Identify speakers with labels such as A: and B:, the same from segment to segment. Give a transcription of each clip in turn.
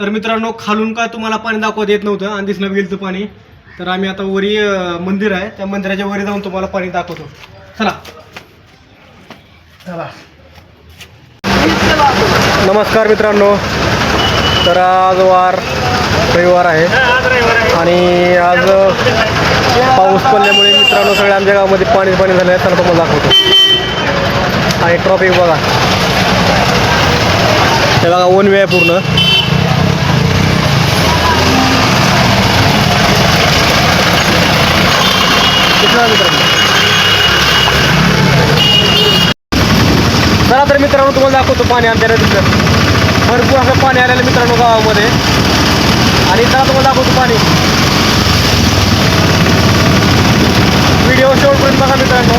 A: तर मित्रांनो खालून काय तुम्हाला पाणी दाखवत येत नव्हतं. आणि दिसणं गेलं पाणी. तर आम्ही आता वरी मंदिर आहे. त्या मंदिराच्या वरी जाऊन तुम्हाला पाणी दाखवतो. चला. चला. नमस्कार मित्रांनो. तर आज वार रविवार आहे. आणि आज पाऊस पडल्यामुळे मित्रांनो सगळ्या आमच्या गावामध्ये पाणी पाणी झालं आहे तर तुम्हाला दाखवतो. आणि ट्रॉफिक बघा. हे बघा वन वे आहे पूर्ण दिसणार मित्रांनो चला तर मित्रांनो तुम्हाला दाखवतो पाणी आमच्या नदीचं. भरपूर असं पाणी आलेलं मित्रांनो गावामध्ये. आणि चला तुम्हाला दाखवतो पाणी. व्हिडिओ शेवटपर्यंत बघा मित्रांनो.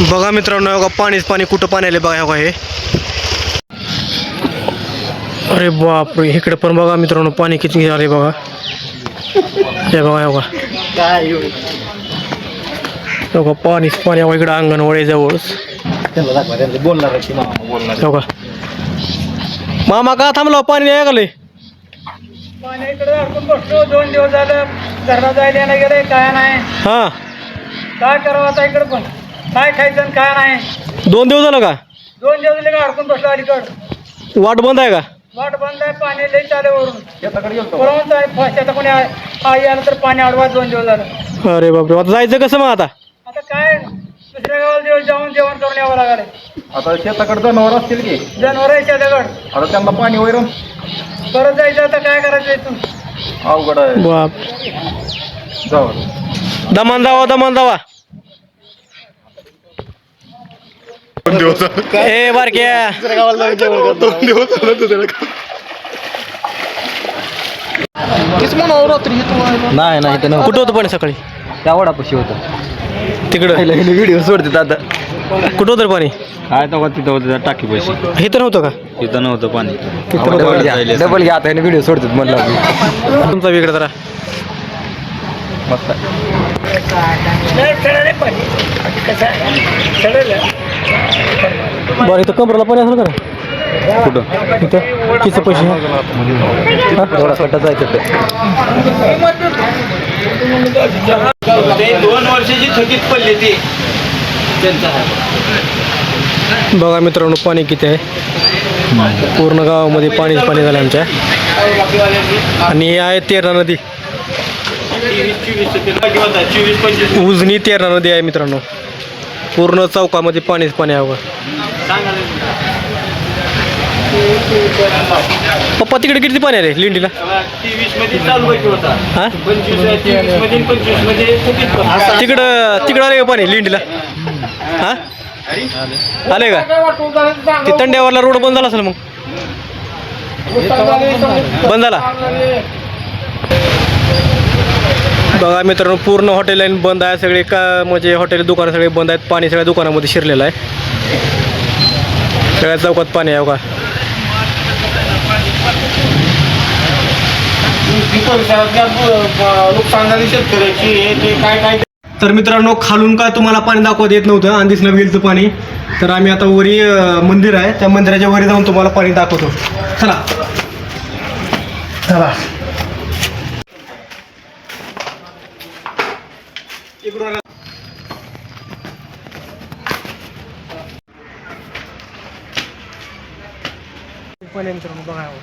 A: बघा मित्रांनो हे बघा पाणीच पाणी कुठं पाणी आले बघा हे हे. अरे बापरे इकडे पण बघा मित्रांनो पाणी किती आले बघा. हे बघा हे बघा. हे बघा पाणीच पाणी बघा इकडं अंगणवाडी जवळच.
B: बोलणार
A: हे मामा का थांबला पाणी नाही आले
C: पाणी इकडे अडकून बसलो दोन दिवस झालं घरला जायला नाही गेले काय नाही.
A: हां.
C: काय करावं आता इकडे पण? काय खायचं आणि काय नाही.
A: दोन दिवस झालं का?
C: दोन दिवस झाले का अडकून बसलो अलीकड.
A: वाट बंद आहे का?
C: वाट बंद आहे पाणी लई चाले वरून. आहे फास्ट कोणी आहे आई आलं तर पाणी अडवा दोन दिवस झालं.
A: अरे बापरे आता जायचं कसं मग आता?
C: आता काय दुसऱ्या गावाला दिवस जाऊन जेवण करून यावं लागले.
B: आता शेताकडे जनावर असतील की?
C: जनावर आहे दगड
B: आता त्यांना पाणी वैरण?
C: परत जायचं आता काय करायचं इथून?
B: अवघड आहे.
A: बाप.
B: जाऊ.
A: दमान जावा दमान जावा. ए बारक्या
B: नाही नाही ते
A: कुठं होतं पाणी सकाळी?
B: त्या वडापाशी होतं.
A: तिकडं?
B: व्हिडिओ सोडते आता
A: कुठं होतं रे पाणी
B: काय तेव्हा तिथं होतं टाकी पैसे.
A: इथं नव्हतं का?
B: तिथं नव्हतं पाणी.
A: तिथं नव्हतं
B: डबल घ्या आता व्हिडिओ सोडतात म्हणलं
A: तुमचा वेगळं जरा.
B: मस्त.
A: बरं इथं कमराला पाणी असेल का?
B: कुठं?
A: इथं? किती पैसे?
B: थोडा स्वतः जायचं
C: दोन वर्षाची थकीत पडली ती.
A: बघा मित्रांनो पाणी किती आहे? पूर्ण गावामध्ये पाणीच पाणी झालं आमच्या. आणि ही आहे तेरणा नदी. उजनी तेरणा नदी आहे मित्रांनो. पूर्ण चौकामध्ये पाणीच पाणी बघा. पप्पा तिकडे किती पाणी आहे रे लिंडीला? हा. तिकडं तिकडं आले का पाणी लिंडीला? हा? आले का? ते तंड्यावरला रोड बंद झाला असेल मग. बंद झाला? बघा मित्रांनो पूर्ण हॉटेल लाईन बंद आहे. सगळे का म्हणजे हॉटेल दुकानं सगळे बंद आहेत. पाणी सगळ्या दुकानामध्ये शिरलेलं आहे. सगळ्या चौकात पाणी आहे बघा. तर मित्रांनो खालून काय तुम्हाला पाणी दाखवत येत नव्हतं. आणि दिसणं गेलचं पाणी. तर आम्ही आता वरी मंदिर आहे. त्या मंदिराच्या वरी जाऊन तुम्हाला पाणी दाखवतो. चला. चला. इकडून आला. पाणी मित्रांनो बघा हो.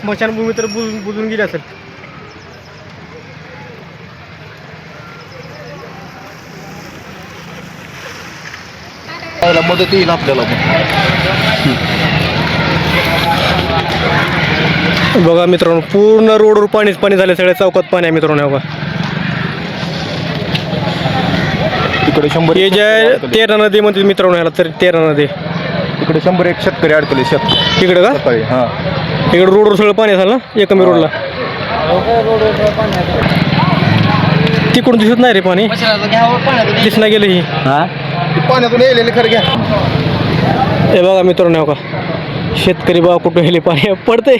A: स्मशानभूमी तर बुजून बुजून गेली असेल
B: मदत येईल आपल्याला
A: बघा मित्रांनो पूर्ण रोडवर पाणीच पाणी झालं सगळ्या चौकात पाणी आहे मित्रांनो हे बघा.
B: तिकडे शंभर
A: हे जे आहे तेरणा नदी म्हणते मित्रांनो ह्याला तर तेरणा नदी.
B: तिकडे शंभर एक शेतकरी अडकले शेत
A: तिकडं का?
B: सकाळी हा.
A: इकडं रोडवर सगळं पाणी असेल ना? एकमी रोडला. तिकडून दिसत नाही रे पाणी. दिसना गेलं ही.
B: हा? पाण्यातून येलेले खरं घ्या.
A: हे बघा मित्रांनो हो का शेतकरी बा कुठं गेले पाणी पडते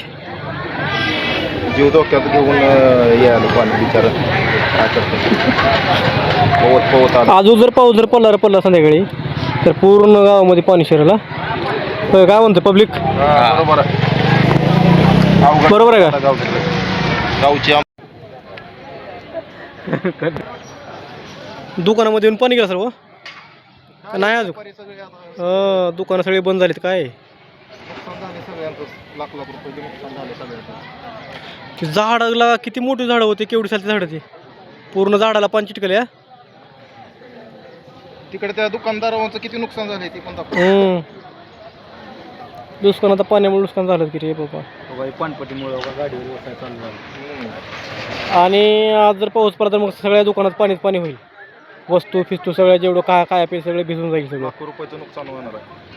B: जीव धोक्यात घेऊन यायला पाणी बिचार. काय करतो? पोहत पोहत आलं.
A: अजून जर पाऊस जर पडला पडला संध्याकाळी. तर पूर्ण गावामध्ये पाणी शिरला. काय म्हणतो पब्लिक?
B: बरोबर आहे.
A: बरोबर आहे का?
B: गावचं.
A: दुकानामध्ये येऊन पाणी गेलं सर्व? नाही अजून? दुकानं सगळी बंद झालीत काय?
B: लाख लाख सगळ्यांचं.
A: ते झाडाला किती मोठी झाडं होते केवढी सालती झाडं ती पूर्ण झाडाला पाणी चिटकले हा?
B: तिकडे त्या दुकानदारांचं किती नुकसान झाले ते पण दाखव.
A: हम्म. नुकसान आता पाण्यामुळे नुकसान झालं की रे बाबा.
B: पानपट्टीमुळे गाडीवर व्यवसाय चालू झाला.
A: आणि आज जर पाऊस पडला तर मग सगळ्या दुकानात पाणीच पाणी होईल. वस्तू फिस्तू सगळ्या जेवढं काय काय पे सगळं भिजून जाईल सगळं.
B: लाखो रुपयाचं नुकसान होणार आहे.